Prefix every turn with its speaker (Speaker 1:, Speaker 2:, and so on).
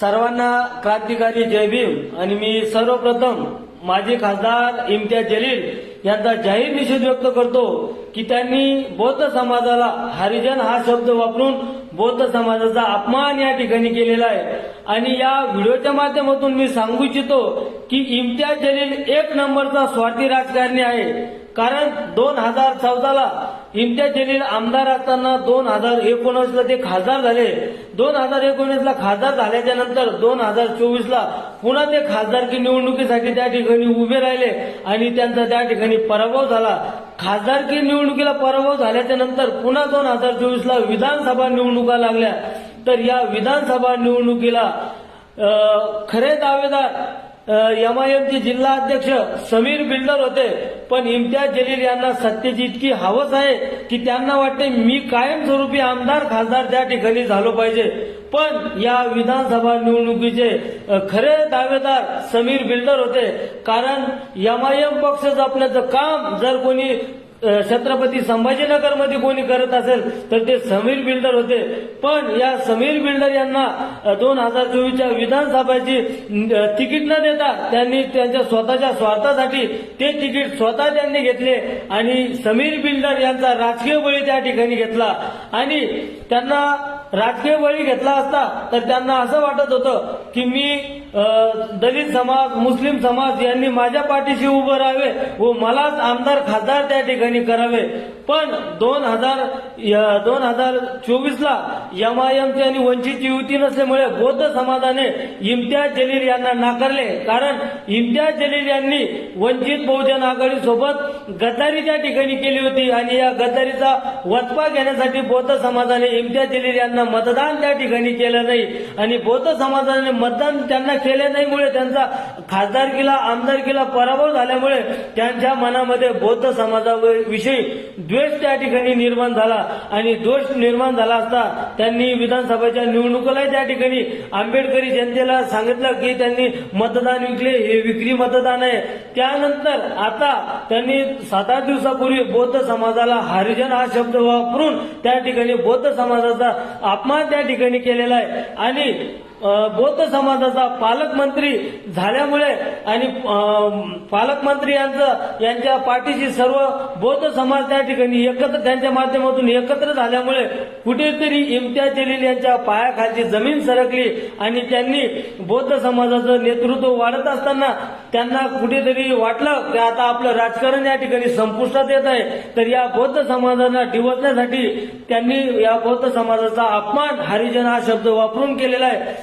Speaker 1: सर्वांना क्रांतिकारी जय भीम. आणि मी सर्वप्रथम माजी खासदार इम्तियाज जलील यांचा जाहीर निषेध व्यक्त करतो की त्यांनी बौद्ध समाजाला हरिजन हा शब्द वापरून बौद्ध समाजाचा अपमान या ठिकाणी केलेला आहे. आणि या व्हिडिओच्या माध्यमातून मी सांगू इच्छितो की इम्तियाज जलील एक नंबरचा स्वार्थी राजकारणी आहे. कारण दोन हजार चौदाला इम्तियाज जलील आमदार असताना दोन हजार एकोणीसला ते खासदार झाले. दोन हजार एकोणीसला खासदार झाल्याच्यानंतर दोन हजार चोवीसला पुन्हा ते खासदारकी निवडणुकीसाठी त्या ठिकाणी उभे राहिले आणि त्यांचा त्या ठिकाणी पराभव झाला. खासदारकी निवडणुकीला पराभव झाल्याच्यानंतर पुन्हा दोन हजार चोवीसला विधानसभा निवडणुका लागल्या. तर या विधानसभा निवडणुकीला खरे दावेदार एमआयएमचे जिल्हा अध्यक्ष समीर बिल्डर होते. पण इम्तियाज जलील यांना सत्तेची इतकी हवस आहे की त्यांना वाटते मी कायमस्वरूपी आमदार खासदार त्या ठिकाणी झालो पाहिजे. पण या विधानसभा निवडणुकीचे खरे दावेदार समीर बिल्डर होते. कारण एमआयएम पक्ष जपण्याचं काम जर कोणी छत्रपती छत्रपती संभाजीनगरमध्ये कोणी करत असेल तर ते समीर बिल्डर होते. पण या समीर बिल्डर यांना दोन हजार चोवीसच्या विधानसभाची तिकीट न देता त्यांनी त्यांच्या स्वतःच्या स्वार्थासाठी ते तिकीट स्वतः त्यांनी घेतले आणि समीर बिल्डर यांचा राजकीय बळी त्या ठिकाणी घेतला. आणि त्यांना राजकीय बळी घेतला असता तर त्यांना असं वाटत होतं की मी दलित समाज मुस्लिम समाज यांनी माझ्या पाठीशी उभं राहावे व मलाच आमदार खासदार त्या ठिकाणी करावे. पण दोन हजार दोन हजार चोवीसला एमआयएमची आणि वंचितची युती नसल्यामुळे बौद्ध समाजाने इम्तियाज जलील यांना नाकारले. कारण इम्तियाज जलील यांनी वंचित बहुजन आघाडी सोबत गद्दारी त्या ठिकाणी केली होती आणि या गद्दारीचा वचपा घेण्यासाठी बौद्ध समाजाने इम्तियाज जलील यांना मतदान त्या ठिकाणी केलं नाही. आणि बौद्ध समाजाने मतदान त्यांना केले नाहीमुळे त्यांचा खासदारकीला आमदारकीला पराभव झाल्यामुळे त्यांच्या मनामध्ये बौद्ध समाजाविषयी द्वेष त्या ठिकाणी निर्माण झाला. आणि दोष निर्माण झाला असता त्यांनी विधानसभेच्या निवडणुकीलाही त्या ठिकाणी आंबेडकरी जनतेला सांगितलं की त्यांनी मतदान विकले. हे विक्री मतदान आहे. त्यानंतर आता त्यांनी सात आठ दिवसापूर्वी बौद्ध समाजाला हरिजन हा शब्द वापरून त्या ठिकाणी बौद्ध समाजाचा अपमान त्या ठिकाणी केलेला आहे. आणि बौद्ध समाजाचा पालकमंत्री झाल्यामुळे आणि पालकमंत्री यांचं यांच्या पाठीशी सर्व बौद्ध समाज त्या ठिकाणी एकत्र त्यांच्या माध्यमातून एकत्र झाल्यामुळे कुठेतरी इम्तियाज जलील यांच्या पायाखालची जमीन सरकली आणि त्यांनी बौद्ध समाजाचं नेतृत्व वाढत असताना त्यांना कुठेतरी वाटलं की आता आपलं राजकारण या ठिकाणी संपुष्टात येत आहे. तर या बौद्ध समाजाला डिवचण्यासाठी त्यांनी या बौद्ध समाजाचा अपमान हरिजन हा शब्द वापरून केलेला आहे.